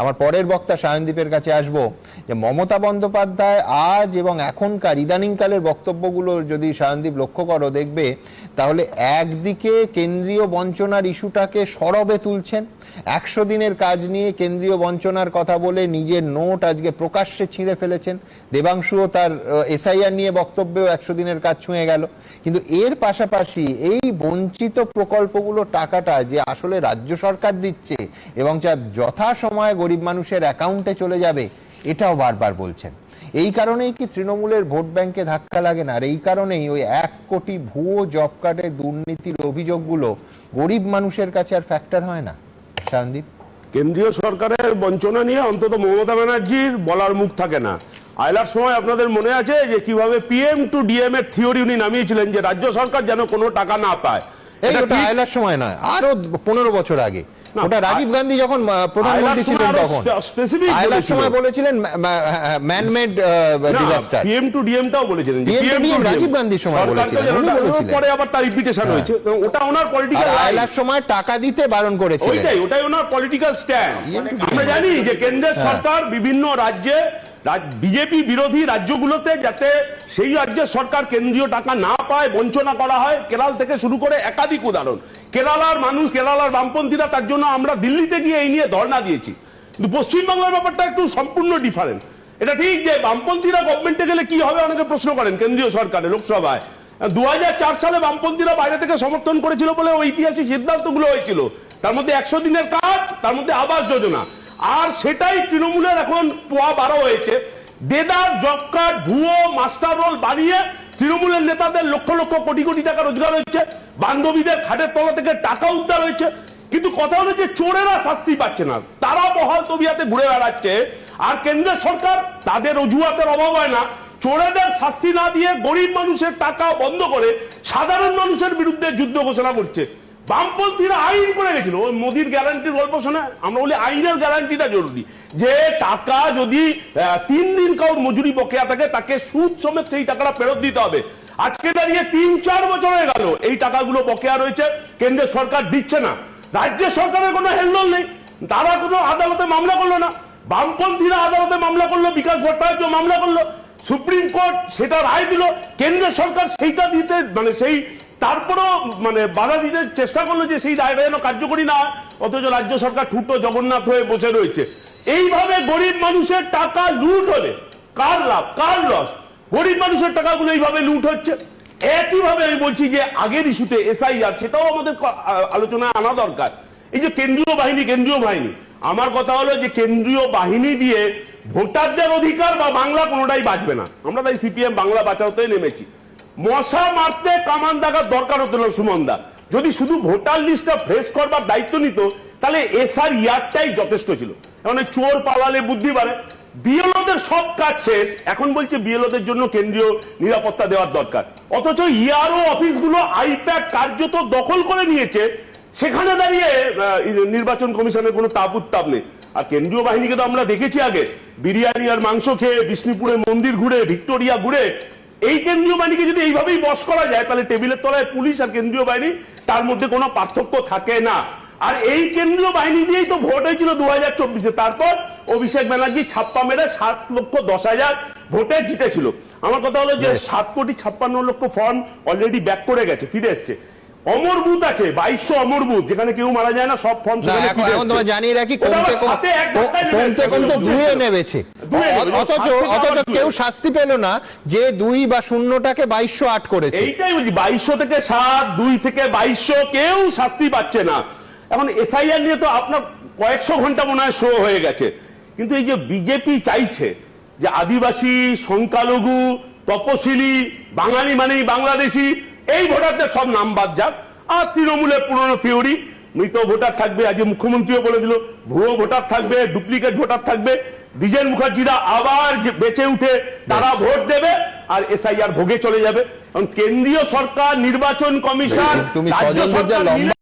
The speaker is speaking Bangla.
আমার পরের বক্তা সায়নদীপের কাছে আসব যে মমতা বন্দ্যোপাধ্যায় আজ এবং এখনকার ইদানিংকালের বক্তব্যগুলো যদি সায়নদীপ লক্ষ্য করো, দেখবে তাহলে একদিকে কেন্দ্রীয় বঞ্চনার ইস্যুটাকে সরবে তুলছেন, একশো দিনের কাজ নিয়ে কেন্দ্রীয় বঞ্চনার কথা বলে নিজের নোট আজকে প্রকাশ্যে ছিঁড়ে ফেলেছেন, দেবাংশুও তার এসআইআর নিয়ে বক্তব্যেও একশো দিনের কাজ ছুঁয়ে গেল। কিন্তু এর পাশাপাশি এই বঞ্চিত প্রকল্পগুলো টাকাটা যে আসলে রাজ্য সরকার দিচ্ছে এবং যা যথা সময়ে গরিব মানুষের অ্যাকাউন্টে চলে যাবে এটাও বারবার বলছেন। এই কারণেই কি তৃণমূলের ভোট ব্যাংকে ধাক্কা লাগে না? আর এই কারণেই ওই এক কোটি ভুয়ো জব কার্ডের দুর্নীতির অভিযোগগুলো গরিব মানুষের কাছে আর ফ্যাক্টর হয় না? শায়নদীপ কেন্দ্রীয় সরকারের বঞ্চনা নিয়ে অন্তত মমতা ব্যানার্জির বলার মুখ থাকে না। আয়লার সময় আপনাদের মনে আছে যে কীভাবে পিএম টু ডিএম এর থিওরি উনি নামিয়েছিলেন যে রাজ্য সরকার যেন কোনো টাকা না পায়? এটা। আয়লার সময় নয় আরও পনেরো বছর আগে। ওটা রাজীব গান্ধী যখন প্রধানমন্ত্রী ছিলেন তখন। স্পে- specific আয়লার বলেছিল। সময় বলেছিলেন manmade disaster PM to DM টাও বলেছিলেন পিএম রাজীব গান্ধীর সময় বলেছিলেন, উনি বলেছিলেন। পরে আবার তার রিপিটেশন হয়েছে। তো ওটা ওনার পলিটিক্যাল আইলার সময় টাকা দিতে বারণ করেছিলেন। ওইটাই ওটাই ওনার পলিটিক্যাল স্ট্যান্ড আমরা জানি যে কেন্দ্রের সরকার বিভিন্ন রাজ্যে বিজেপি বিরোধী রাজ্যগুলোতে যাতে সেই রাজ্যের সরকার কেন্দ্রীয় টাকা না পায়, বঞ্চনা করা হয়, কেরাল থেকে শুরু করে একাধিক উদাহরণ। কেরালার মানুষ, কেরালার বামপন্থীরা তার জন্য আমরা দিল্লিতে গিয়ে এই নিয়ে ধর্ণা দিয়েছি। কিন্তু পশ্চিমবাংলার ব্যাপারটা একটু সম্পূর্ণ ডিফারেন্ট এটা ঠিক যে বামপন্থীরা গভর্নমেন্টে গেলে কি হবে, অনেকে প্রশ্ন করেন কেন্দ্রীয় সরকারে, লোকসভায়। দু হাজার চার সালে বামপন্থীরা বাইরে থেকে সমর্থন করেছিল বলে ঐতিহাসিক সিদ্ধান্তগুলো হয়েছিল। তার মধ্যে একশো দিনের কাজ, তার মধ্যে আবাস যোজনা। আর সেটাই তৃণমূলের এখন পোয়া বারো হয়েছে। দেদার জব ভুয়ো, মাস্টার রোল বানিয়ে তৃণমূলের নেতাদের লক্ষ লক্ষ কোটি কোটি টাকা রোজগার হচ্ছে বান্ধবীদের খাটের তলা থেকে টাকা উদ্ধার হয়েছে। কিন্তু কথা হলো যে চোরেরা শাস্তি পাচ্ছে না। তারা বহাল তবিয়াতে ঘুরে বেড়াচ্ছে। আর কেন্দ্রের সরকার তাদের অজুহাতের অভাব হয় না। চোরেদের শাস্তি না দিয়ে গরিব মানুষের টাকা বন্ধ করে সাধারণ মানুষের বিরুদ্ধে যুদ্ধ ঘোষণা করছে। বামপন্থীরা আইন করে গেছিল ওই মোদির গ্যারান্টির গল্প শোনা? আমরা বলি আইনের গ্যারান্টিটা জরুরি। যে টাকা যদি তিন দিন কাউর মজুরি বকেয়া থাকে, তাকে সুদ সমেত সেই টাকাটা ফেরত দিতে হবে। আজকে দাঁড়িয়ে তিন, চার বছর হয়ে গেল, এই টাকাগুলো বকেয়া রয়েছে, কেন্দ্রের সরকার দিচ্ছে না। রাজ্য সরকারের কোনো হেলদোল নেই। তারা কোনো আদালতে মামলা করল না। বামপন্থীরা আদালতে মামলা করল, বিকাশ ভট্টাচার্য মামলা করল। সুপ্রিম কোর্ট সেটা রায় দিল কেন্দ্র সরকার সেইটা দিতে মানে সেই তারপরও মানে বাধা দিতে চেষ্টা করল যে সেই রায়টা যেন কার্যকরী না অথচ রাজ্য সরকার ঠুটো জগন্নাথ হয়ে বসে রয়েছে। এইভাবে গরিব মানুষের টাকা লুট হলে কার লাভ? কার লস? গরিব মানুষের টাকাগুলো এইভাবে লুট হচ্ছে। একইভাবে আমি বলছি যে আগের ইস্যুতে এসআইআর, সেটাও আমাদের আলোচনায় আনা দরকার। এই যে কেন্দ্রীয় বাহিনী কেন্দ্রীয় বাহিনী, আমার কথা হলো যে কেন্দ্রীয় বাহিনী দিয়ে ভোটারদের অধিকার বা বাংলা কোনোটাই বাঁচবে না। আমরা তাই সিপিএম বাংলা বাঁচাতে নেমেছি। মশা মারতে কামান দেখার দরকার হতো না সুমনদা যদি শুধু ভোটার লিস্টটা ফ্রেশ করবার দায়িত্ব নিত, তাহলে এসআর ইয়ারটাই যথেষ্ট ছিল। মানে চোর পালালে বুদ্ধি বাড়ে। বিএলওদের সব কাজ শেষ। এখন বলছে বিএলওদের জন্য কেন্দ্রীয় নিরাপত্তা দেওয়ার দরকার। অথচ ইআরও অফিসগুলো আইপ্যাক কার্যত দখল করে নিয়েছে। সেখানে দাঁড়িয়ে নির্বাচন কমিশনের কোনো তাপ উত্তাপ নেই। আর কেন্দ্রীয় বাহিনীকে তো আমরা দেখেছি আগে। বিরিয়ানি আর মাংস খেয়ে বিষ্ণুপুরে মন্দির ঘুরে, ভিক্টোরিয়া ঘুরে এই কেন্দ্রীয় বাহিনীকে যদি এইভাবেই বস করা যায় তাহলে টেবিলের তলায় পুলিশ আর কেন্দ্রীয় বাহিনী তার মধ্যে কোনো পার্থক্য থাকে না। আর এই কেন্দ্রীয় বাহিনী দিয়েই তো ভোট হয়েছিল দু হাজার চব্বিশে। তারপর অভিষেক ব্যানার্জি ছাপ্পা মেরে সাত লক্ষ দশ হাজার ভোটে জিতেছিল। আমার কথা হলো যে সাত কোটি ছাপ্পান্ন লক্ষ ফর্ম অলরেডি ব্যাক করে গেছে ফিরে এসছে। অমর বুথ আছে বাইশশো অমর বুথ যেখানে কেউ মারা যায় না সব ফর্ম এখন তোমার জানিয়ে রাখি কমতে কমতে কমতে নেমেছে। অথচ অথচ কেউ শাস্তি পেল না যে দুই বা শূন্যটাকে বাইশশো আট করেছে। এইটাই বলছি বাইশশো থেকে সাত দুই থেকে বাইশশো কেউ শাস্তি পাচ্ছে না। এখন এসআইআর নিয়ে তো আপনার কয়েকশো ঘণ্টা মনে হয় শো হয়ে গেছে। কিন্তু এই যে বিজেপি চাইছে যে আদিবাসী সংখ্যালঘু তপশিলি বাঙালি মানেই বাংলাদেশি এই ভোটারদের সব নাম বাদ যাক। আর তৃণমূলের পুরনো থিওরি মৃত ভোটার থাকবে আজকে মুখ্যমন্ত্রীও বলে দিল ভুয়ো ভোটার থাকবে ডুপ্লিকেট ভোটার থাকবে। দ্বিজেন মুখার্জিরা আবার বেঁচে উঠে তারা ভোট দেবে আর এসআইআর ভোগে চলে যাবে। কারণ কেন্দ্রীয় সরকার নির্বাচন কমিশন রাজ্য সরকার